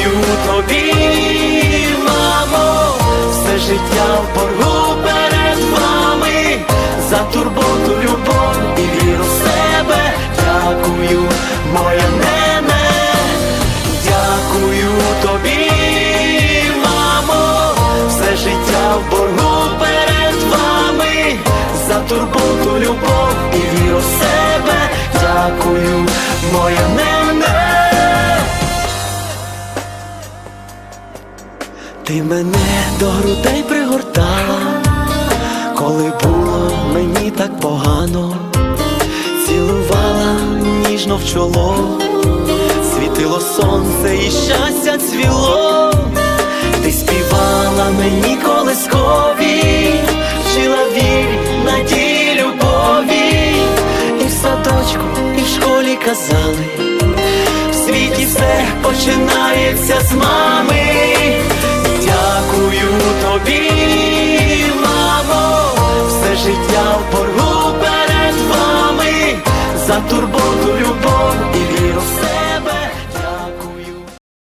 Дякую тобі, мамо, все життя в боргу Ти мене до грудей пригортала, коли було мені так погано, цілувала ніжно в чоло, світило сонце і щастя цвіло, ти співала мені колискові, вчила вірі, надії, любові, і в садочку, і в школі казали в світі все починається з мами. Тобі, мамо, все життя в боргу перед вами, за турботу,